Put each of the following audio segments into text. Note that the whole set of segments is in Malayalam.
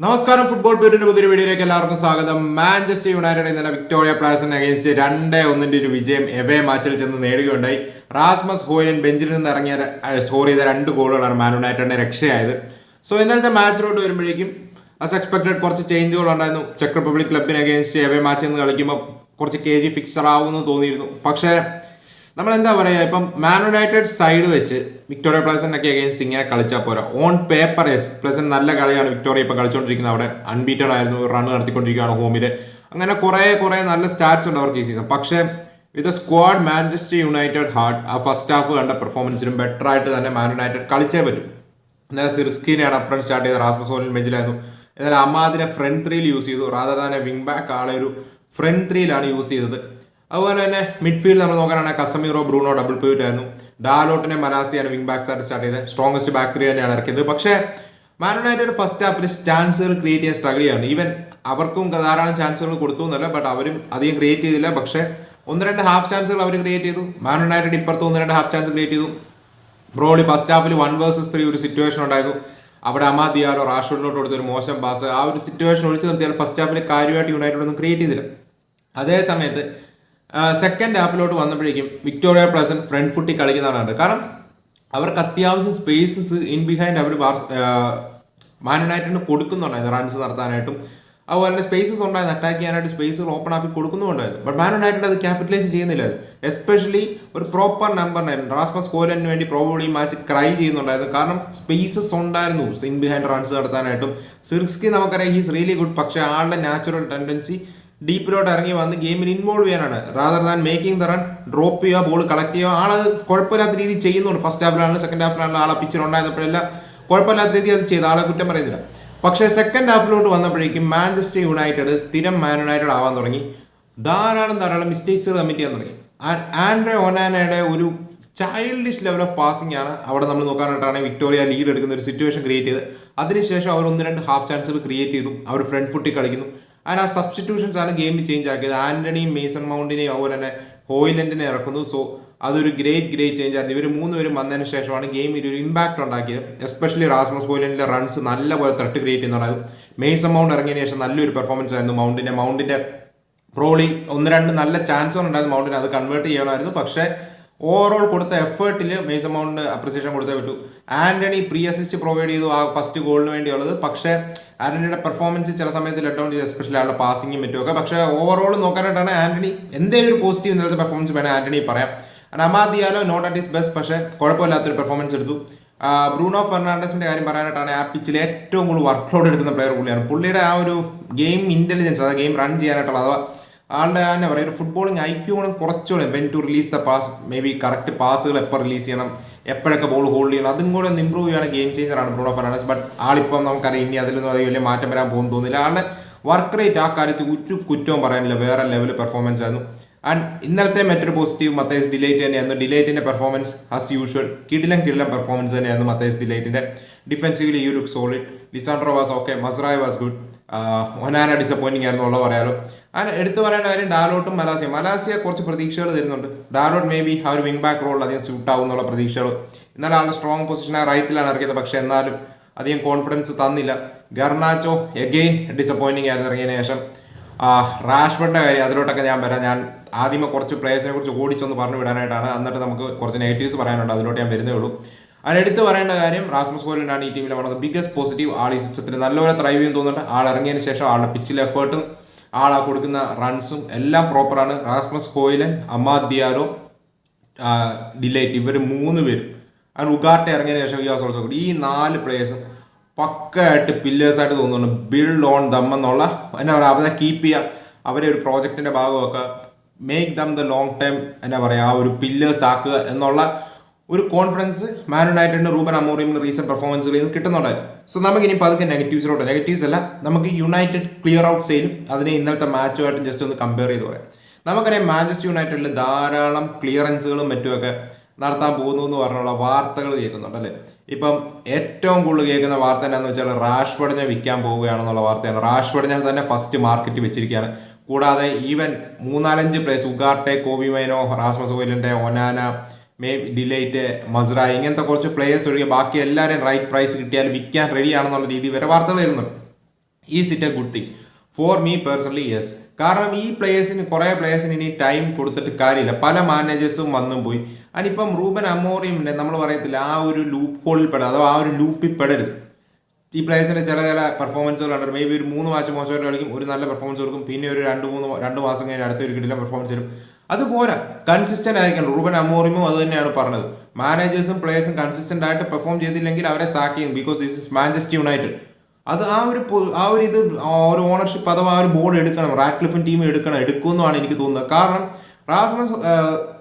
നമസ്കാരം ഫുട്ബോൾ പേരിന്റെ പുതിയൊരു വീഡിയോയിലേക്ക് എല്ലാവർക്കും സ്വാഗതം. മാഞ്ചസ്റ്റർ യുണൈറ്റഡ് ഇന്നലെ വിക്ടോറിയ പ്ലാസിന് അഗേൻസ്റ്റ് രണ്ട് ഒന്നിന്റെ ഒരു വിജയം എവേ മാച്ചിൽ ചെന്ന് നേടുകയുണ്ടായി. റാസ്മസ് ഹോയൻ ബെഞ്ചിൽ നിന്ന് ഇറങ്ങിയ സ്കോർ ചെയ്ത രണ്ട് ഗോളുകളാണ് മാൻ യുണൈറ്റഡിന്റെ രക്ഷയായത്. സോ ഇന്നലത്തെ മാച്ചിലോട്ട് വരുമ്പോഴേക്കും അസ് എക്സ്പെക്ടഡ് കുറച്ച് ചേഞ്ചുകൾ ഉണ്ടായിരുന്നു. ചെക്ക് റിപ്പബ്ലിക് ക്ലബിന് അഗേൻസ്റ്റ് എവേ മാച്ചിൽ നിന്ന് കളിക്കുമ്പോൾ കുറച്ച് കെ ജി ഫിക്സർ ആവുമെന്ന് തോന്നിയിരുന്നു. പക്ഷേ നമ്മൾ എന്താ പറയുക ഇപ്പം മാൻ യുണൈറ്റഡ് സൈഡ് വെച്ച് വിക്ടോറിയ പ്ലസനൊക്കെ അഗേൻസ്റ്റ് ഇങ്ങനെ കളിച്ചാൽ പോരാ. ഓൺ പേപ്പർ എസ് പ്ലസൻ നല്ല കളിയാണ് വിക്ടോറിയ ഇപ്പം കളിച്ചുകൊണ്ടിരിക്കുന്നത് അവിടെ അൺബീറ്റഡ് ആയിരുന്നു റൺ നടത്തിക്കൊണ്ടിരിക്കുകയാണ് ഹോമിൽ അങ്ങനെ കുറേ കുറേ നല്ല സ്റ്റാറ്റ്സ് ഉണ്ട് അവർക്ക് ഈ സീസൺ പക്ഷേ with squad Manchester United heart ആ ഫസ്റ്റ് ഹാഫ് കണ്ട പെർഫോമൻസിനും ബെറ്റർ ആയിട്ട് തന്നെ മാൻ യുണൈറ്റഡ് കളിച്ചേ പറ്റും. ഇന്നലെ സിറിസ്കീനെയാണ് ഫ്രണ്ട് സ്റ്റാർട്ട് ചെയ്തത്. റാസ്മസ് ഹോലിൻ ബെഞ്ചിലായിരുന്നു എന്നാൽ അമാദിനെ ഫ്രണ്ട് ത്രീയിൽ യൂസ് ചെയ്തു. റാദർ തന്നെ വിങ് ബാക്ക് ആളെ ഒരു ഫ്രണ്ട് ത്രീയിലാണ് യൂസ് ചെയ്തത്. അതുപോലെ തന്നെ മിഡ്ഫീൽഡ് നമ്മൾ നോക്കാനാണെങ്കിൽ കസമീറോ ബ്രൂണോ ഡബിൾ പ്യൂറ്റ് ആയിരുന്നു. ഡാലോട്ടിനെ മനാസിയാണ് വിങ് ബാക്സ് ആയിട്ട് സ്റ്റാർട്ട് ചെയ്തത്. സ്ട്രോങ്സ്റ്റ് ബാക്ക് ത്രീ തന്നെയാണ് ഇറക്കിയത്. പക്ഷേ മാൻ യുണൈറ്റഡ് ഫസ്റ്റ് ഹാഫിൽ ചാൻസുകൾ ക്രിയേറ്റ് ചെയ്യാൻ സ്ട്രഗിൾ ചെയ്യാണ് ഈവൻ അവർക്കും ധാരാളം ചാൻസുകൾ കൊടുത്തു എന്നല്ല ബട്ട് അവരും അധികം ക്രിയേറ്റ് ചെയ്തില്ല. പക്ഷേ ഒന്ന് രണ്ട് ഹാഫ് ചാൻസുകൾ അവർ ക്രിയേറ്റ് ചെയ്തു. മാൻ യുണൈറ്റഡ് ഇപ്പുറത്ത് ഒന്ന് രണ്ട് ഹാഫ് ചാൻസ് ക്രിയേറ്റ് ചെയ്തു. ബ്രോളി ഫസ്റ്റ് ഹാഫിൽ വൺ വേഴ്സസ് ത്രീ ഒരു സിറ്റുവേഷൻ ഉണ്ടായിരുന്നു. അവിടെ അമാ ദിയാലോ റാഷ്ഫോർഡിലോട്ട് കൊടുത്തൊരു മോശം പാസ് ആ ഒരു സിറ്റുവേഷൻ ഒഴിച്ചു നിർത്തിയാൽ ഫസ്റ്റ് ഹാഫിൽ കാര്യമായിട്ട് യുണൈറ്റഡ് ഒന്നും ക്രിയേറ്റ് ചെയ്തില്ല. അതേ സമയത്ത് സെക്കൻഡ് ഹാഫിലോട്ട് വന്നപ്പോഴേക്കും വിക്ടോറിയ പ്ലസൻ ഫ്രണ്ട് ഫുട്ടി കളിക്കുന്നതാണ്. കണ്ടത് കാരണം അവർക്ക് അത്യാവശ്യം സ്പേസസ് ഇൻ ബിഹൈൻഡ് അവർ മാൻ യുണൈറ്റഡിന് കൊടുക്കുന്നുണ്ടായിരുന്നു റൺസ് നടത്താനായിട്ടും. അതുപോലെ തന്നെ സ്പേസസ് ഉണ്ടായിരുന്നു. അറ്റാക്ക് ചെയ്യാനായിട്ട് സ്പേസുകൾ ഓപ്പൺ ആക്കി കൊടുക്കുന്നുണ്ടായിരുന്നു ബട്ട് മാൻ യുണൈറ്റഡ് അത് ക്യാപിറ്റലൈസ് ചെയ്യുന്നില്ല എസ്പെഷ്യലി ഒരു പ്രോപ്പർ നമ്പർ നയൻ റാസ്മസ് കോലന് വേണ്ടി പ്രോബ്ലി മാച്ച് ക്രൈ ചെയ്യുന്നുണ്ടായിരുന്നു. കാരണം സ്പേസസ് ഉണ്ടായിരുന്നു ഇൻ ബിഹൈൻഡ് റൺസ് നടത്താനായിട്ടും. സിർസ്കി നമുക്കറിയാം ഹീസ് റിയലി ഗുഡ് പക്ഷേ ആളുടെ നാച്ചുറൽ ടെൻഡൻസി ഡീപ്പിലോട്ട് ഇറങ്ങി വന്ന് ഗെയിമിൽ ഇൻവോൾവ് ചെയ്യാനാണ്. Rather than making the run drop ചെയ്യുക ബോൾ കളക്ട് ചെയ്യുക ആൾ കുഴപ്പമില്ലാത്ത രീതി ചെയ്യുന്നുണ്ട്. ഫസ്റ്റ് ഹാഫിലാണെങ്കിലും സെക്കൻഡ് ഹാഫിലാണെങ്കിലും ആളെ പിച്ചർ ഉണ്ടായിരുന്നപ്പോഴെല്ലാം കുഴപ്പമില്ലാത്ത രീതി അത് ചെയ്ത്. ആളെ കുറ്റം പറയുന്നില്ല. പക്ഷേ സെക്കൻഡ് ഹാഫിലോട്ട് വന്നപ്പോഴേക്കും മാഞ്ചസ്റ്റർ യുണൈറ്റഡ് സ്ഥിരം മാൻ യുണൈറ്റഡ് ആവാൻ തുടങ്ങി. ധാരാളം ധാരാളം മിസ്റ്റേക്സ് കമ്മിറ്റ് ചെയ്യാൻ തുടങ്ങി. ആൻഡ്രെ ഒനാനയുടെ ഒരു ചൈൽഡിഷ് ലെവൽ ഓഫ് പാസിംഗ് ആണ് അവിടെ നമ്മൾ നോക്കാനായിട്ടാണ് വിക്ടോറിയ ലീഡ് എടുക്കുന്ന ഒരു സിറ്റുവേഷൻ ക്രിയേറ്റ് ചെയ്ത് അതിനുശേഷം അവർ ഒന്ന് രണ്ട് ഹാഫ് ചാൻസുകൾ ക്രിയേറ്റ് ചെയ്തു. അവർ ഫ്രണ്ട് ഫുട്ടിൽ കളിക്കുന്നു. ആൻഡ് ആ സബ്സ്റ്റിറ്റ്യൂഷൻസ് ആണ് ഗെയിം ചേഞ്ച് ആക്കിയത്. ആന്റണിയും മേസൺ മൗണ്ടിനെയും അതുപോലെ തന്നെ ഹോയിലൻഡിനെ ഇറക്കുന്നു. സോ അതൊരു ഗ്രേറ്റ് ഗ്രേറ്റ് ചേഞ്ച് ആയിരുന്നു. ഇവർ മൂന്നുപേരും വന്നതിന് ശേഷമാണ് ഗെയിമിൽ ഒരു ഇമ്പാക്ട് ഉണ്ടാക്കിയത്. എസ്പെഷ്യലി റാസ്മസ് ഹോയിലൻഡിന്റെ റൺസ് നല്ലപോലെ ത്രെട്ട് ക്രിയേറ്റ് ചെയ്യുന്നുണ്ടായിരുന്നു മേസൺ മൗണ്ട് ഇറങ്ങിയതിന് ശേഷം നല്ലൊരു പെർഫോമൻസ് ആയിരുന്നു മൗണ്ടിന്റെ. മൗണ്ടിന്റെ പ്രോളി ഒന്ന് രണ്ട് നല്ല ചാൻസുകൾ ഉണ്ടായിരുന്നു മൗണ്ടിന്. അത് കൺവേർട്ട് ചെയ്യണമായിരുന്നു പക്ഷേ ഓവറോൾ കൊടുത്ത എഫേർട്ടിൽ മേജർ എമൗണ്ട് അപ്രിസിയേഷൻ കൊടുത്തേ പറ്റൂ. ആന്റണി പ്രീ അസിസ്റ്റ് പ്രൊവൈഡ് ചെയ്തു ആ ഫസ്റ്റ് ഗോളിന് വേണ്ടിയുള്ളത്. പക്ഷേ ആന്റണിയുടെ പെർഫോമൻസ് ചില സമയത്ത് ലെറ്റ് ഡൗൺ ചെയ്തു എസ്പെഷ്യലി ആളുടെ പാസിങ്ങും മറ്റുമൊക്കെ. പക്ഷേ ഓവറോൾ നോക്കാനായിട്ടാണ് ആന്റണി എന്തെങ്കിലും ഒരു പോസിറ്റീവ് നിലത്തെ പെർഫോമൻസ് വേണേൽ ആന്റണി പറയാം. Amad Diallo not at his best പക്ഷേ കുഴപ്പമില്ലാത്തൊരു പെർഫോമൻസ് എടുത്തു. ബ്രൂണോ ഫെർണാണ്ടസിന്റെ കാര്യം പറയാനായിട്ടാണ് ആ പിച്ചിൽ ഏറ്റവും കൂടുതൽ വർക്ക് ലോഡ് എടുക്കുന്ന പ്ലെയർ പുള്ളിയാണ്. പുള്ളിയുടെ ആ ഒരു ഗെയിം ഇന്റലിജൻസ് അതായത് ഗെയിം റൺ ചെയ്യാനായിട്ടുള്ള അഥവാ ആളുടെ തന്നെ പറയുക ഒരു ഫുട്ബോളിങ് ഐക്യൂണും കുറച്ചുകൂടെ when to release the pass may be correct പാസുകൾ എപ്പോൾ റിലീസ് ചെയ്യണം എപ്പോഴൊക്കെ ബോൾ ഹോൾഡ് ചെയ്യണം അതും കൂടെ ഒന്ന് ഇമ്പ്രൂവ് ചെയ്യുകയാണ് ഗെയിം ചേഞ്ചറാണ് ബ്രൂണോ ഫെർണാണ്ടസ്. ബട്ട് ആളിപ്പം നമുക്കറിയാം ഇനി അതിലൊന്നും അത് വലിയ മാറ്റം വരാൻ പോകുന്നു തോന്നുന്നില്ല. ആളുടെ വർക്ക് റേറ്റ് ആ കാര്യത്തിൽ ഒരു കുറ്റവും പറയാനില്ല. വേറെ ലെവൽ പെർഫോമൻസ് ആയിരുന്നു. ആൻഡ് ഇന്നലത്തെ മറ്റൊരു പോസിറ്റീവ് മത്തേസ് ഡിലൈറ്റ് തന്നെയായിരുന്നു. ഡിലൈറ്റിന്റെ പെർഫോമൻസ് ആസ് യൂഷ്വൽ കിടിലം കിടിലം പെർഫോമൻസ് തന്നെയായിരുന്നു Matthijs ഡിലൈറ്റിന്റെ defensively you look solid Lisandro was okay Mazraoui was good Onana disappointing ആയിരുന്നു ഉള്ള പറയാലോ. അങ്ങനെ എടുത്തു പറയേണ്ട കാര്യം ഡാലോട്ടും മലാസിയ. മലാസിയ കുറച്ച് പ്രതീക്ഷകൾ തരുന്നുണ്ട്. ഡാലോട്ട് മേ ബി ആ ഒരു വിങ് ബാക്ക് റോളിൽ അധികം സ്യൂട്ട് ആവും എന്നുള്ള പ്രതീക്ഷകൾ. എന്നാൽ ആളുടെ സ്ട്രോങ് പൊസിഷൻ ആ റൈറ്റിലാണ് ഇറക്കിയത്. പക്ഷേ എന്നാലും അധികം കോൺഫിഡൻസ് തന്നില്ല. ഗർണാച്ചോ എഗെയിൻ ഡിസപ്പോയിന്റിംഗ് ആയിരുന്നു ഇറങ്ങിയതിന് ശേഷം. റാഷ്ബർഡിന്റെ കാര്യം അതിലോട്ടൊക്കെ ഞാൻ വരാം. ഞാൻ ആദ്യമേ കുറച്ച് പ്ലേയേഴ്സിനെ കുറിച്ച് ഓടിച്ചൊന്ന് പറഞ്ഞു വിടാനായിട്ടാണ്. എന്നിട്ട് നമുക്ക് കുറച്ച് നെഗറ്റീവ്സ് പറയാനുണ്ട്. അതിലോട്ട് ഞാൻ വരുന്നേ ഉള്ളൂ. അതിന് എടുത്ത് പറയേണ്ട കാര്യം റാസ്മസ് കോലിനാണ് ഈ ടീമിലെ one of the biggest positive ആൾ ഈ സിസ്റ്റത്തിൽ നല്ലപോലെ ത്രൈവ് ചെയ്യും തോന്നുന്നുണ്ട്. ആൾ ഇറങ്ങിയതിന് ശേഷം ആളുടെ പിച്ചിലെ എഫേർട്ടും ആൾ കൊടുക്കുന്ന റൺസും എല്ലാം പ്രോപ്പറാണ് Rasmus Hojlund Amad Diallo Dalot ഇവർ മൂന്ന് പേരും. അങ്ങനെ ഉഗാട്ടെ ഇറങ്ങിയതിന് ശേഷം യാസ് ഓൾസോ ഈ നാല് പ്ലേയേഴ്സും പക്കയായിട്ട് പില്ലേഴ്സായിട്ട് തോന്നുന്നുണ്ട്. ബിൽഡ് ഓൺ ദം എന്നുള്ള എന്നാ പറയുക അവരെ കീപ്പ് ചെയ്യുക അവരെ ഒരു പ്രോജക്റ്റിന്റെ ഭാഗമൊക്കെ make them the long time എന്നാ പറയുക ആ ഒരു പില്ലേഴ്സ് ആക്കുക എന്നുള്ള ഒരു കോൺഫിഡൻസ് മാൻ യുണൈറ്റഡിന് റൂബൻ അമോറിയമിന് റീസെന്റ് പെർഫോമൻസിൽ നിന്ന് കിട്ടുന്നുണ്ടായിരുന്നു സോ നമുക്ക് ഇനി പതുക്കെ നെഗറ്റീവ്സിലോട്ട് നെഗറ്റീവ്സ് അല്ല നമുക്ക് യുണൈറ്റഡ് ക്ലിയർ ഔട്ട് സെയിലും അതിനെ ഇന്നലത്തെ മാച്ചുമായിട്ടും ജസ്റ്റ് ഒന്ന് കമ്പയർ ചെയ്ത് പറയാം. നമുക്കറിയാം മാഞ്ചസ്റ്റർ യുണൈറ്റഡിൽ ധാരാളം ക്ലിയറൻസുകളും മറ്റുമൊക്കെ നടത്താൻ പോകുന്നു എന്ന് പറഞ്ഞുള്ള വാർത്തകൾ കേൾക്കുന്നുണ്ട് അല്ലേ? ഇപ്പം ഏറ്റവും കൂടുതൽ കേൾക്കുന്ന വാർത്ത എന്താണെന്ന് വെച്ചാൽ റാഷ് പടിഞ്ഞ വിൽക്കാൻ പോവുകയാണെന്നുള്ള വാർത്തയാണ്. റാഷ് പടിഞ്ഞ തന്നെ ഫസ്റ്റ് മാർക്കറ്റ് വെച്ചിരിക്കുകയാണ്. കൂടാതെ ഈവൻ മൂന്നാലഞ്ച് place Ugarte Kobbie Mainoo Rasmus ഓയിലിന്റെ Onana മേ ഡിലേറ്റ് മസ്ര ഇങ്ങനത്തെ കുറച്ച് പ്ലേയേഴ്സ് ഒഴികെ ബാക്കി എല്ലാവരെയും റൈറ്റ് പ്രൈസ് കിട്ടിയാൽ വിൽക്കാൻ റെഡിയാണെന്നുള്ള രീതി വരെ വാർത്തകൾ വരുന്നുണ്ട്. Is it a good thing for me personally yes കാരണം ഈ പ്ലേയേഴ്സിന് കുറേ പ്ലേയേഴ്സിന് ഇനി ടൈം കൊടുത്തിട്ട് കാര്യമില്ല. പല മാനേജേഴ്സും വന്നും പോയി. അതിനിപ്പം റൂബൻ അമോറിയും നമ്മൾ പറയത്തില്ല ആ ഒരു ലൂപ്പ് ഹോളിൽ പെടാം അഥവാ ആ ഒരു ലൂപ്പിൽ പെടരുത്. ഈ പ്ലേയേഴ്സിന്റെ ചില ചില പെർഫോമൻസുകൾ ഉണ്ടായിരുന്നു മേ ബി ഒരു മൂന്ന് മാച്ച് മോശമായിട്ട് കളിക്കും ഒരു നല്ല പെർഫോമൻസ് കൊടുക്കും. പിന്നെ ഒരു രണ്ട് മൂന്ന് രണ്ട് മാസം കഴിഞ്ഞ് അടുത്ത ഒരു കിട്ടില്ല പെർഫോമൻസ് തരും അത് പോരാ. കൺസിസ്റ്റന്റ് ആയിരിക്കണം. റൂബൻ അമോറിമും അത് തന്നെയാണ് പറഞ്ഞത്. മാനേജേഴ്സും പ്ലേയേഴ്സും കൺസിസ്റ്റന്റ് ആയിട്ട് പെർഫോം ചെയ്തില്ലെങ്കിൽ അവരെ സാക്ക് ചെയ്യും. Because this is Manchester United അത് ആ ഒരു ആ ഒരു ഇത് ഒരു ഓണർഷിപ്പ് അഥവാ ആ ഒരു ബോർഡ് എടുക്കണം. റാറ്റ്ക്ലിഫിൻ ടീം എടുക്കണം. എടുക്കുമെന്നാണ് എനിക്ക് തോന്നുന്നത്. കാരണം റാസ്മസ്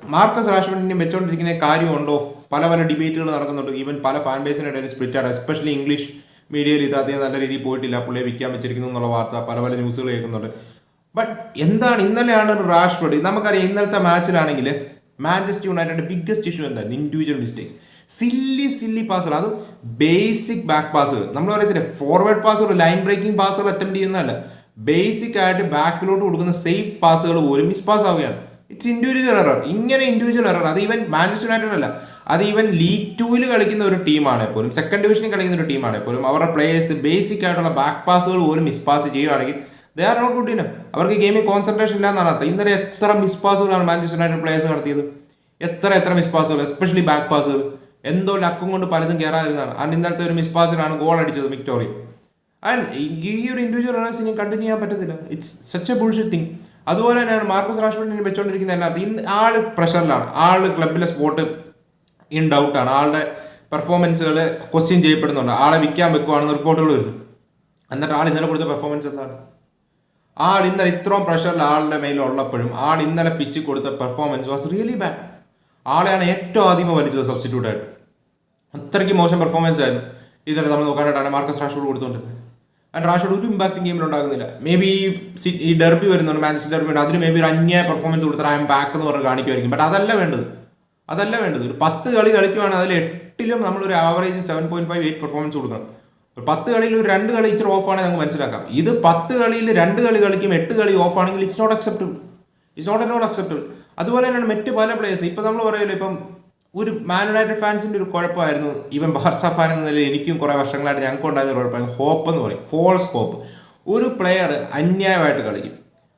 മാർക്കസ് റാഷ്മണ്ടിനെ വെച്ചോണ്ടിരിക്കുന്ന കാര്യമുണ്ടോ പല പല ഡിബേറ്റുകൾ നടക്കുന്നുണ്ട്. ഈവൻ പല ഫാൻ ബേസിന്റെ ഇടയിൽ സ്പ്ലിറ്റ് ആണ്. എസ്പെഷ്യലി ഇംഗ്ലീഷ് മീഡിയയിൽ ഇത് അധികം നല്ല രീതിയിൽ പോയിട്ടില്ല. പുള്ളിയെ വിൽക്കാൻ വെച്ചിരിക്കുന്നു എന്നുള്ള വാർത്ത പല പല ന്യൂസുകൾ കേൾക്കുന്നുണ്ട്. ബട്ട് എന്താണ് ഇന്നലെയാണ് റാഷ്ഫോർഡ് നമുക്കറിയാം ഇന്നലത്തെ മാച്ചിലാണെങ്കിൽ മാഞ്ചസ്റ്റർ യുണൈറ്റഡിന്റെ ബിഗ്ഗസ്റ്റ് ഇഷ്യൂ എന്താണ് ഇൻഡിവിജ്വൽ മിസ്റ്റേക്സ് സില്ലി സില്ലി പാസുകൾ അതും ബേസിക് ബാക്ക് പാസുകൾ നമ്മൾ പറയത്തില്ല? ഫോർവേഡ് പാസുകൾ ലൈൻ ബ്രേക്കിംഗ് പാസുകൾ അറ്റംപ്റ്റ് ചെയ്യുന്നതല്ല. ബേസിക് ആയിട്ട് ബാക്കിലോട്ട് കൊടുക്കുന്ന സേഫ് പാസുകൾ പോലും മിസ് പാസ് ആവുകയാണ്. ഇറ്റ്സ് ഇൻഡിവിജ്വൽ എറർ ഇങ്ങനെ ഇൻഡിവിജ്വൽ എറർ അത് ഈവൻ മാഞ്ചസ്റ്റർ യുണൈറ്റഡ് അല്ല. അത് ഈവൻ ലീഗ് ടൂവിൽ കളിക്കുന്ന ഒരു ടീമാണ് പോലും സെക്കൻഡ് ഡിവിഷനിൽ കളിക്കുന്ന ഒരു ടീമാണ് പോലും അവരുടെ പ്ലേയേഴ്സ് ബേസിക് ആയിട്ടുള്ള ബാക്ക് പാസുകൾ പോലും മിസ് പാസ് ചെയ്യുകയാണെങ്കിൽ they are not good enough അവർക്ക് ഗെയിമിൽ കോൺസെൻട്രേഷൻ ഇല്ല എന്നാണ് അർത്ഥം ഇന്നലെ എത്ര മിസ് പാസുകളാണ് മാഞ്ചസ്റ്റർ യുണൈറ്റഡ് പ്ലേയേഴ്സ് നടത്തിയത്? എത്ര എത്ര മിസ് പാസുകൾ എസ്പെഷ്യലി ബാക്ക് പാസുകൾ എന്തോ ലക്കും കൊണ്ട് പലതും കയറാതിരുന്നതാണ് ആൻഡ് ഇന്നലത്തെ ഒരു മിസ് പാസിലാണ് ഗോൾ അടിച്ചത് വിക്ടോറിയ ആൻഡ് ഈ ഒരു ഇൻഡിവിജ്വൽ റേഴ്സ് ഇനി കണ്ടിന്യൂ ചെയ്യാൻ പറ്റത്തില്ല. It's such a bullshit thing അതുപോലെ തന്നെയാണ് മാർക്കസ് റാഷ്മെന്റിനെ വെച്ചോണ്ടിരിക്കുന്ന എല്ലാവർക്കും ഇന്ന് ആൾ പ്രഷറിലാണ് ആൾ ക്ലബിലെ സ്പോട്ട് ഇൻ ഡൗട്ടാണ് ആളുടെ പെർഫോമൻസുകൾ ക്വസ്റ്റ്യൻ ചെയ്യപ്പെടുന്നുണ്ട്. ആളെ വിൽക്കാൻ വെക്കുവാണെന്ന് റിപ്പോർട്ടുകൾ വരുന്നു. എന്നിട്ട് ആൾ ഇന്നലെ കൊടുത്ത പെർഫോമൻസ് എന്താണ്? ആൾ ഇന്നലെ ഇത്രയും പ്രഷറിൽ ആളുടെ മേലിൽ ഉള്ളപ്പോഴും ആൾ ഇന്നലെ പിച്ച് കൊടുത്ത പെർഫോമൻസ് വാസ് റിയലി ബാഡ് ആളെയാണ് ഏറ്റവും ആദ്യം വലിച്ചത് സബ്സ്റ്റിറ്റ്യൂട്ട് ആയിട്ട്. അത്രയ്ക്ക് മോശം പെർഫോമൻസ് ആയിരുന്നു. ഇന്നലെ നമ്മൾ നോക്കാനായിട്ടാണ് മാർക്കസ് റാഷ്ഫോർഡ് കൊടുത്തുകൊണ്ടിരുന്നത് ആൻഡ് റാഷ്ഫോർഡ് ഒരു ഇമ്പാക്റ്റും ഗെയിമിൽ ഉണ്ടാകുന്നില്ല. മേ ബി ഈ ഡെർബി വരുന്നുണ്ട് മാഞ്ചസ്റ്റർ ഡെർബി ഉണ്ട് അതിന് മേ ബി ഒരു അന്യായ പെർഫോമൻസ് കൊടുത്താൽ ഐ എം ബാക്ക് എന്ന് പറഞ്ഞ് കാണിക്കുമായിരിക്കും. ബട്ട് അതല്ല വേണ്ടത്. അതല്ല വേണ്ടത്. ഒരു പത്ത് കളി കളിക്കുവാണെങ്കിൽ അതിൽ എട്ടിലും നമ്മളൊരു average seven point five eight performance കൊടുക്കണം. ഒരു പത്ത് കളിയിൽ ഒരു രണ്ട് കളി ഇച്ചിരി ഓഫ് ആണെങ്കിൽ നമുക്ക് മനസ്സിലാക്കാം. ഇത് പത്ത് കളിയിൽ രണ്ട് കളി കളിക്കും എട്ട് കളി ഓഫ് ആണെങ്കിൽ it's not acceptable it's not not acceptable അതുപോലെ തന്നെയാണ് മറ്റ് പല പ്ലേയേഴ്സ് ഇപ്പം നമ്മൾ പറയുമല്ലോ ഇപ്പം ഒരു മാൻ യുണൈറ്റഡ് ഫാൻസിന്റെ ഒരു കുഴപ്പമായിരുന്നു. ഈവൻ ബാർസ ഫാൻ എന്ന നിലയിൽ എനിക്കും കുറേ വർഷങ്ങളായിട്ട് ഞങ്ങൾക്ക് ഉണ്ടായിരുന്ന ഒരു കുഴപ്പമായിരുന്നു. ഹോപ്പ് എന്ന് പറയും. ഫോൾസ് ഹോപ്പ് ഒരു പ്ലെയർ അന്യായമായിട്ട് കളിക്കും.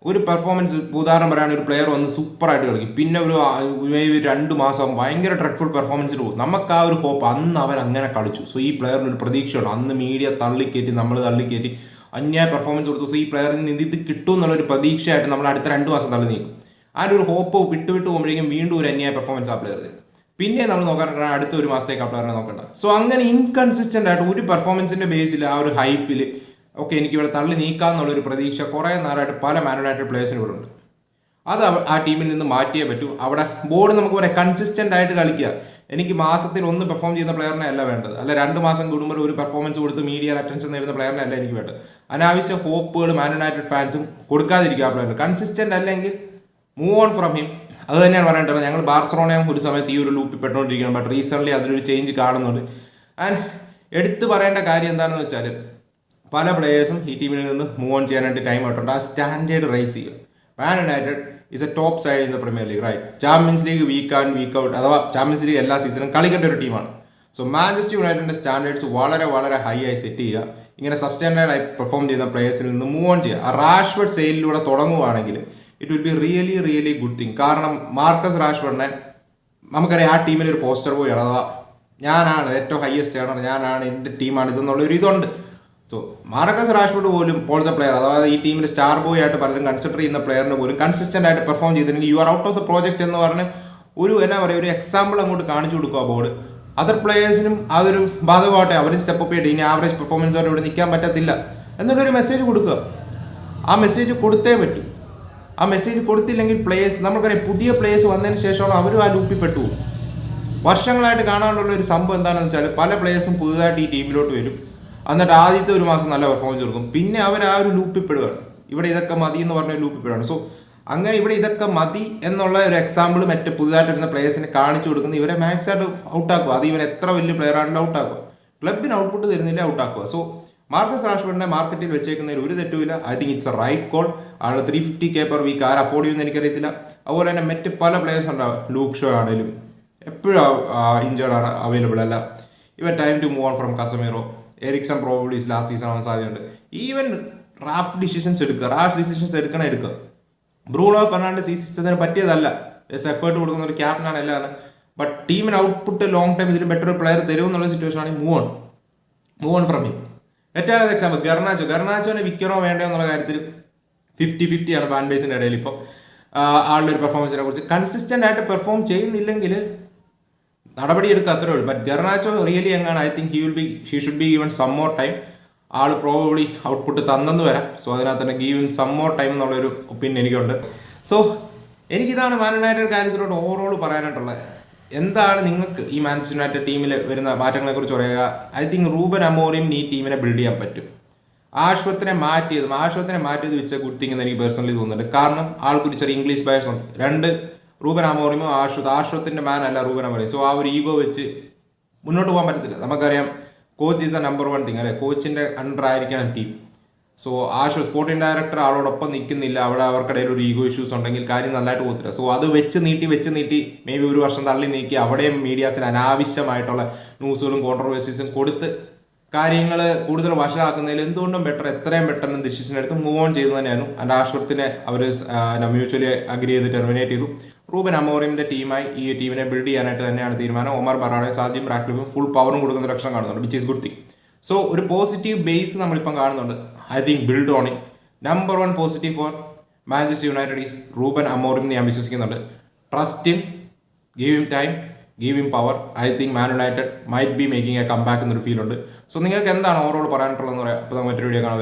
ഒരു പെർഫോമൻസ് ഉദാഹരണം പറയാൻ ഒരു പ്ലെയർ വന്ന് സൂപ്പറായിട്ട് കളിക്കും. പിന്നെ ഒരു മേ ബി രണ്ട് മാസം ഭയങ്കര ട്രെഡ്ഫുൾ പെർഫോമൻസിൽ പോകും. നമുക്ക് ആ ഒരു ഹോപ്പ് അന്ന് അവൻ അങ്ങനെ കളിച്ചു. സോ ഈ പ്ലെയറിന് ഒരു പ്രതീക്ഷയുണ്ട്. അന്ന് മീഡിയ തള്ളിക്കയറ്റി നമ്മൾ തള്ളിക്കയറ്റി അന്യായ പെർഫോമൻസ് കൊടുത്തു. സോ ഈ പ്ലെയറിൽ നിന്ന് ഇത് കിട്ടും എന്നുള്ളൊരു പ്രതീക്ഷയായിട്ട് നമ്മൾ അടുത്ത രണ്ട് മാസം തള്ളി നീക്കും. ആ ഒരു ഹോപ്പ് വിട്ടുവിട്ട് വിട്ട് പോകുമ്പോഴേക്കും വീണ്ടും ഒരു അന്യായ പെർഫോമൻസ് ആ പ്ലെയർ തരും പിന്നെ നമ്മൾ നോക്കാനാണ് അടുത്ത ഒരു മാസത്തേക്ക് ആ പ്ലെയറിനെ നോക്കണ്ട. സോ അങ്ങനെ ഇൻകൺസിസ്റ്റന്റ് ആയിട്ട് ഒരു പെർഫോമൻസിന്റെ ബേസിൽ ആ ഒരു ഹൈപ്പിൽ ഓക്കെ എനിക്ക് ഇവിടെ തള്ളി നീക്കാം എന്നുള്ളൊരു പ്രതീക്ഷ കുറേ നേരമായിട്ട് പല യുണൈറ്റഡ് പ്ലേയേഴ്സിനും ഇവിടെ ഉണ്ട്. അത് ആ ടീമിൽ നിന്ന് മാറ്റിയേ പറ്റൂ. അവിടെ ബോർഡ് നമുക്ക് പറയാം കൺസിസ്റ്റന്റ് ആയിട്ട് കളിക്കുക. എനിക്ക് മാസത്തിൽ ഒന്ന് പെർഫോം ചെയ്യുന്ന പ്ലെയറിനെ അല്ല വേണ്ടത്. അല്ല രണ്ട് മാസം കൂടുമ്പോൾ ഒരു പെർഫോമൻസ് കൊടുത്ത് മീഡിയ അറ്റൻഷൻ നേടുന്ന പ്ലെയറിനെ അല്ല എനിക്ക് വേണ്ടത്. അനാവശ്യ ഹോപ്പുകൾ മാൻ യുണൈറ്റഡ് ഫാൻസും കൊടുക്കാതിരിക്കുക ആ പ്ലെയർ കൺസിസ്റ്റന്റ് അല്ലെങ്കിൽ മൂവ് ഓൺ ഫ്രം ഹിം അത് തന്നെയാണ് പറയേണ്ടത്. ഞങ്ങൾ ബാർസലോണയും ഒരു സമയത്ത് ഈ ഒരു ലൂപ്പിൽ പെട്ടുകൊണ്ടിരിക്കുകയാണ്. ബട്ട് റീസെന്റ്ലി അതിലൊരു ചേഞ്ച് കാണുന്നുണ്ട്. ആൻഡ് എടുത്തു പറയേണ്ട കാര്യം എന്താണെന്ന് വെച്ചാൽ പല പ്ലേയേഴ്സും ഈ ടീമിൽ നിന്ന് മൂവ് ഓൺ ചെയ്യാനായിട്ട് ടൈം ആയിട്ടുണ്ട്. ആ സ്റ്റാൻഡേർഡ് റൈസ് ചെയ്യുക man United is a top side in the Premier League right Champions League week and week out അഥവാ ചാമ്പ്യൻസ് ലീഗ് എല്ലാ സീസണും കളിക്കേണ്ട ഒരു ടീമാണ് സോ മാഞ്ചസ്റ്റർ യുണൈറ്റഡിന്റെ സ്റ്റാൻഡേർഡ്സ് വളരെ വളരെ ഹൈ ആയി സെറ്റ് ചെയ്യുക. ഇങ്ങനെ സബ്സ്റ്റാൻഡേർഡ് ആയി പെർഫോം ചെയ്യുന്ന പ്ലേയേഴ്സിൽ നിന്ന് മൂവ് ഓൺ ചെയ്യുക. ആ റാഷ്വർഡ് സെയിലിലൂടെ തുടങ്ങുവാണെങ്കിൽ it will be really really good thing കാരണം മാർക്കസ് റാഷ്വർഡിനെ നമുക്കറിയാം ആ ടീമിൽ ഒരു പോസ്റ്റർ പോയാണ് അഥവാ ഞാനാണ് ഏറ്റവും ഹയസ്റ്റ് ആണ് ഞാനാണ് എന്റെ ടീമാണ് ഇതെന്നുള്ള ഒരു ഇതുണ്ട്. സോ മാർക്കസ് റാഷ്ഫോർഡ് പോലും പോലത്തെ പ്ലെയർ അതായത് ഈ ടീമിന്റെ സ്റ്റാർ ബോയ് ആയിട്ട് പലരും കൺസിഡർ ചെയ്യുന്ന പ്ലെയറിന് പോലും കൺസിസ്റ്റന്റ് ആയിട്ട് പെർഫോം ചെയ്തിട്ടുണ്ടെങ്കിൽ you are out of the project എന്ന് പറഞ്ഞ് ഒരു എന്നാ പറയുക ഒരു എക്സാമ്പിൾ അങ്ങോട്ട് കാണിച്ചു കൊടുക്കുക ബോർഡ് അതർ പ്ലെയേഴ്സിനും അതൊരു ബാധകമാവട്ടെ അവരും സ്റ്റെപ്പ് അപ്പ് ചെയ്യട്ടെ. ഇനി ആവറേജ് പെർഫോമൻസ് അവർ ഇവിടെ നിൽക്കാൻ പറ്റത്തില്ല. എന്നുള്ളൊരു മെസ്സേജ് കൊടുക്കുക. ആ മെസ്സേജ് കൊടുത്തേ പറ്റൂ. ആ മെസ്സേജ് കൊടുത്തില്ലെങ്കിൽ പ്ലേയേഴ്സ് നമുക്കറിയാം പുതിയ പ്ലേയേഴ്സ് വന്നതിന് ശേഷമാണ് അവരും ആ ലൂപ്പിൽ പെട്ടു വർഷങ്ങളായിട്ട് കാണാനുള്ള ഒരു സംഭവം എന്താണെന്ന് വെച്ചാൽ പല പ്ലേയേഴ്സും പുതുതായിട്ട് ഈ ടീമിലോട്ട് വരും. എന്നിട്ട് ആദ്യത്തെ ഒരു മാസം നല്ല പെർഫോമൻസ് കൊടുക്കും. പിന്നെ അവർ ആ ഒരു ലൂപ്പിൽ പെടുകയാണ് ഇവിടെ ഇതൊക്കെ മതി എന്ന് പറഞ്ഞ ലൂപ്പിൽ പെടുകയാണ് സോ അങ്ങനെ ഇവിടെ ഇതൊക്കെ മതി എന്നുള്ള ഒരു എക്സാമ്പിൾ മറ്റേ പുതുതായിട്ട് വരുന്ന പ്ലേയേഴ്സിനെ കാണിച്ചു കൊടുക്കുന്ന ഇവരെ മാക്സ് ആയിട്ട് ഔട്ട് ആക്കുക. അത് ഇവർ എത്ര വലിയ പ്ലെയർ ആണെങ്കിലും ഔട്ടാക്കുക ക്ലബിന് ഔട്ട്പുട്ട് തരുന്നില്ല ഔട്ടാക്കുക സോ മാർക്കസ് റാഷ്ഫോർഡിനെ മാർക്കറ്റിൽ വെച്ചേക്കുന്നതിൽ ഒരു തെറ്റുമില്ല I think it's a right call all three fifty K per week R afford ചെയ്യുമെന്ന് എനിക്കറിയത്തില്ല. അതുപോലെ തന്നെ മറ്റ് പല പ്ലേയേഴ്സ് ഉണ്ടാവും ലൂക്ക് ഷോ ആണെങ്കിലും എപ്പോഴും ഇഞ്ചേർഡ് ആണ് അവൈലബിൾ അല്ല. ഇവൻ time to move on from Casemiro Eriksen പ്രോബിലിസ് last season ആവാൻ സാധ്യതയുണ്ട്. ഈവൻ റാഫ് ഡിസിഷൻസ് എടുക്കുക. റാഫ് ഡിസിഷൻസ് എടുക്കണം എടുക്കുക. ബ്രൂണോ ഫെർണാണ്ടസ് ഈ സിസ്റ്റത്തിന് പറ്റിയതല്ല. എഫേർട്ട് കൊടുക്കുന്ന ഒരു ക്യാപ്റ്റനാണ് എല്ലാം ബട്ട് ടീമിന് ഔട്ട്പുട്ട് ലോങ് ടൈം ഇതിലും ബെറ്റർ പ്ലെയർ തരും എന്നുള്ള സിറ്റുവേഷൻ ആണ് move on move on from him ഏറ്റവും എക്സാമ്പിൾ ഗർണാച്ചോ ഗർണാച്ചോനെ വിൽക്കണോ വേണ്ടോ എന്നുള്ള കാര്യത്തിൽ ഫിഫ്റ്റി ഫിഫ്റ്റി ആണ് ഫാൻ ബേസിന്റെ ഇടയിൽ ഇപ്പോൾ. ആളുടെ ഒരു പെർഫോമൻസിനെ കുറിച്ച്. കൺസിസ്റ്റന്റ് ആയിട്ട് പെർഫോം ചെയ്യുന്നില്ലെങ്കിൽ നടപടിയെടുക്കുക അത്രേ ഉള്ളൂ. But Garnacho really എങ്ങാണ്? I think he will be she should be given some more time all probably output തന്നെന്ന് വരാം. സോ അതിനകത്ത് തന്നെ ഗീവ് സം മോർ ടൈം എന്നുള്ളൊരു ഒപ്പീനിയൻ എനിക്കുണ്ട്. സോ എനിക്കിതാണ് മാൻ യുണൈറ്റഡ് കാര്യത്തിലോട്ട് ഓവറോൾ പറയാനായിട്ടുള്ളത്. എന്താണ് നിങ്ങൾക്ക് ഈ മാൻസ് യുണൈറ്റഡ് ടീമിൽ വരുന്ന മാറ്റങ്ങളെക്കുറിച്ച് പറയുക ഐ തിങ്ക് റൂബൻ അമോറിയും ഈ ടീമിനെ ബിൽഡ് ചെയ്യാൻ പറ്റും. ആശ്വത്തിനെ മാറ്റിയതും ആശ്വത്തിനെ മാറ്റിയത് വെച്ച ഗുഡ് തിങ് എന്ന് എനിക്ക് പേഴ്സണലി തോന്നുന്നുണ്ട്. കാരണം ആൾക്കൊരു ചെറിയ ഇംഗ്ലീഷ് ഉണ്ട്. രണ്ട് റൂബൻ അമോറിമോ ആശ്വത് ആശ്വത്തിന്റെ മാൻ അല്ല റൂബൻ അമോറിയും സോ ആ ഒരു ഈഗോ വെച്ച് മുന്നോട്ട് പോകാൻ പറ്റത്തില്ല. നമുക്കറിയാം coach is the number one thing അല്ലെ? കോച്ചിന്റെ അണ്ടർ ആയിരിക്കണം ടീം സോ ആശു സ്പോർട്ടിംഗ് ഡയറക്ടർ ആളോടൊപ്പം നിൽക്കുന്നില്ല. അവിടെ അവർക്കിടയിൽ ഒരു ഈഗോ ഇഷ്യൂസ് ഉണ്ടെങ്കിൽ കാര്യം നന്നായിട്ട് പോകത്തില്ല. സോ അത് വെച്ച് നീട്ടി വെച്ച് നീട്ടി മേ ബി ഒരു വർഷം തള്ളി നീക്കി അവിടെയും മീഡിയാസിന് അനാവശ്യമായിട്ടുള്ള ന്യൂസുകളും കോൺട്രവേഴ്സീസും കൊടുത്ത് കാര്യങ്ങൾ കൂടുതൽ വഷളാക്കുന്നതിൽ എന്തുകൊണ്ടും ബെറ്റർ എത്രയും പെട്ടെന്ന് ഡിസിഷൻ എടുത്ത് മൂവ് ഓൺ ചെയ്തു തന്നെയായിരുന്നു. ആൻഡ് ആശ്വത്തിനെ അവർ മ്യൂച്വലി അഗ്രി ചെയ്ത് ടെർമിനേറ്റ് ചെയ്തു. റൂബൻ അമോറിമിന്റെ ടീമായി ഈ ടീമിനെ ബിൽഡ് ചെയ്യാനായിട്ട് തന്നെയാണ് തീരുമാനം. ഒമർ ബറാഡയും സാജിം റാക്ലിഫും ഫുൾ പവറും കൊടുക്കുന്ന ലക്ഷണം കാണുന്നുണ്ട് which is good thing so ഒരു പോസിറ്റീവ് ബേസ് നമ്മളിപ്പം കാണുന്നുണ്ട്. I think build it number one positive for Manchester United is Ruben Amorim ഞാൻ വിശ്വസിക്കുന്നുണ്ട്. Trust in give him time give him power I think man United might be making a come back എന്നൊരു ഫീൽ ഉണ്ട്. സോ നിങ്ങൾക്ക് എന്താണ് ഓവറോൾ പറയാനുള്ളതെന്ന് പറയാം. അപ്പോൾ നമുക്ക് മറ്റൊരു വീഡിയോ കാണാൻ